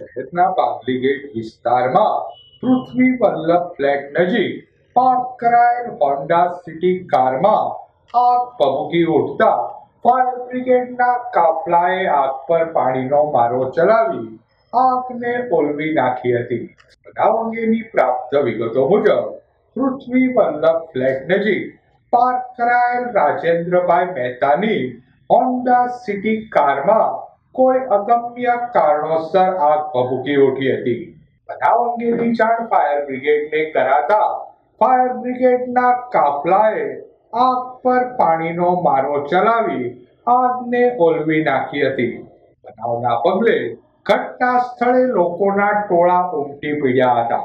શહેરના બાદલી ગેટ વિસ્તારમાં પૃથ્વી વલ્લભ ફ્લેટ નજીક પાર્ક કરાયેલ હોન્ડા સિટી કારમાં આગ ભભૂકી ઉઠતા ફાયર બ્રિગેડના કાફલાએ આગ પર પાણીનો મારો ચલાવી આગને ઓલવી નાખી હતી. બનાવ અંગેની પ્રાપ્ત વિગતો મુજબ, પૃથ્વી વલ્લભ ફ્લેટ નજીક પાર્ક કરાયેલ રાજેન્દ્રભાઈ મહેતાની હોન્ડા સિટી કારમાં કોઈ અગમ્ય કારણોસર આગ ભભૂકી ઉઠી હતી. બનાવ અંગેની જાણ ફાયર બ્રિગેડને કરાતા ફાયર બ્રિગેડના કાફલાએ આગ પર પાણીનો મારો ચલાવી આગને ઓલવી નાખી હતી. બનાવના પગલે ઘટના સ્થળે લોકોના ટોળા ઉમટી પડ્યા હતા.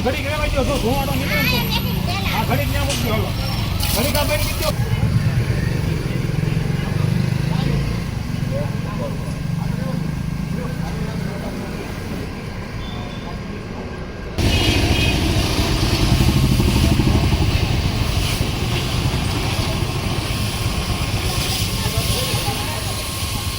આમ ઘડી દ્યો, જો ધુવાડો નીકળે. આ ઘડીક ન્યા મૂકી દો, ઘડી બંધ કરી દ્યો.